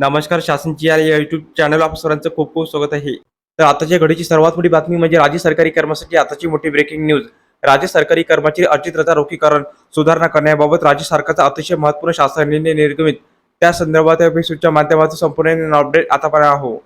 नमस्कार शासनची या YouTube channel आप सरांचं खूप खूप स्वागत आहे. तर आताच्या घडीची सर्वात मोठी बातमी म्हणजे राज्य सरकारी कर्मचारी आताची मोठी ब्रेकिंग न्यूज राज्य सरकारी कर्मचारी अर्जित रजा रोखीकरण सुधारणा करण्याबाबत राज्य सरकारचा अतिशय महत्त्वपूर्ण शासन निर्णय निर्गमित. त्या संदर्भात एपिसोडच्या माध्यमातून संपूर्ण अपडेट आतापर्यंत आहो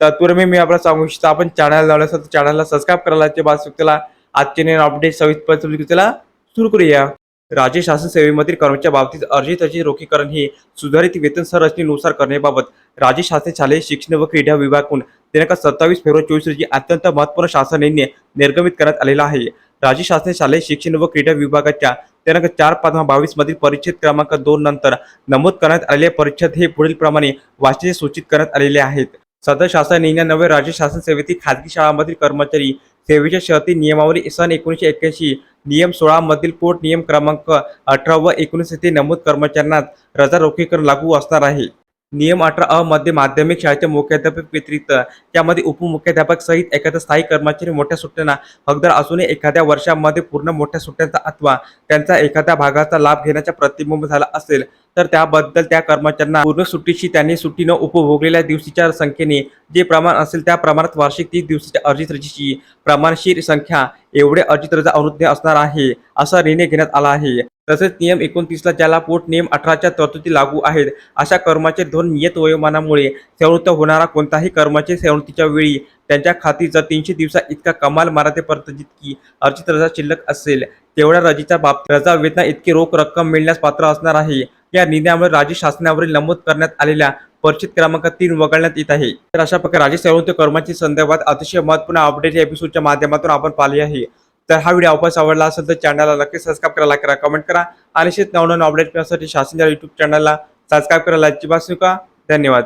तत्पूर्वी मी आपल्याला सांगू इच्छितो आपण चॅनल लावलं असेल तर चॅनलला सबस्क्राईब करायला ते बाद सुट्टीला आजचे नवीन अपडेट सविस्तर सुरू करूया. राज्य शासन सेवेमधील कर्मचाऱ्या बाबतीत अर्जित रोखीकरण हे सुधारित वेतन संरचनेनुसार करण्याबाबत राज्य शासन शालेय शिक्षण व क्रीडा विभागाकडून दिनांक सत्तावीस फेब्रुवारी चोवीस रोजी अत्यंत महत्त्वपूर्ण शासन निर्णय निर्गमित करण्यात आलेला आहे. राज्य शासन शालेय शिक्षण व क्रीडा विभागाच्या दिनांक चार पाच बावीस मधील परिच्छेद क्रमांक दोन नंतर नमूद करण्यात आलेले परिच्छेद हे पुढील प्रमाणे वाचनीय सूचित करण्यात आलेले आहेत. सदर शासन निर्णय राज्य शासन सेवेतील खाजगी शाळांमधील कर्मचारी सेवेच्या शर्ती नियमावली सन एकोणीसशे एक्क्याऐंशी नियम सोळा मधील पोट नियम क्रमांक अठरा व एकोणीस येथे नमूद कर्मचाऱ्यांना रजा रोखीकरण लागू असणार आहे. नियम अठरा अ मध्ये माध्यमिक शाळेच्या मुख्याध्यापक व्यतिरिक्त त्यामध्ये उपमुख्याध्यापक सहित एखाद्या स्थायी कर्मचारी मोठ्या सुट्ट्यांना हकदार असूनही एखाद्या वर्षामध्ये पूर्ण मोठ्या सुट्ट्यांचा अथवा त्यांचा एखाद्या भागाचा लाभ घेण्याचा प्रतिबिंब झाला असेल तर त्याबद्दल त्या कर्मचाऱ्यांना पूर्ण सुट्टीशी त्यांनी सुट्टी न उपभोगलेल्या दिवशीच्या संख्येने जे प्रमाण असेल त्या प्रमाणात वार्षिक तीस दिवसाच्या अर्जित रजेची प्रमाणशीर संख्या एवढे अर्जित रजा अनुज्ञ असणार आहे असा निर्णय घेण्यात आला आहे. तसेच नियम एकोणतीसला ज्याला पोट नियम अठराच्या तरतुदी लागू आहेत अशा कर्माचे धोरण नियत वयोमानामुळे सेवृत्त होणारा कोणताही कर्माचे सेवृत्तीच्या वेळी त्यांच्या खाती जर तीनशे दिवसा इतका कमाल मराठेपर्यंत जितकी अर्जित रजा शिल्लक असेल तेवढ्या रजेच्या बाबतीत रजा वेतना इतकी रोख रक्कम मिळण्यास पात्र असणार आहे. या निर्णयामुळे राज्य शासनावरील नमूद करण्यात आलेल्या परिचित क्रमांक तीन वगळण्यात येत आहे. तर अशा प्रकारे राज्य सेवृत्त कर्माची संदर्भात अतिशय महत्त्वपूर्ण अपडेट या एपिसोडच्या माध्यमातून आपण पाहिले आहे. तर हा व्हिडिओ आपण आवडला असेल तर चॅनलला नक्की सबस्क्राईब करा लाईक करा कमेंट करा. आणि शेत नवनवीन अपडेट मिळण्यासाठी शासनाच्या युट्यूब चॅनलला सबस्क्राईब करायला अजिबात नका. धन्यवाद.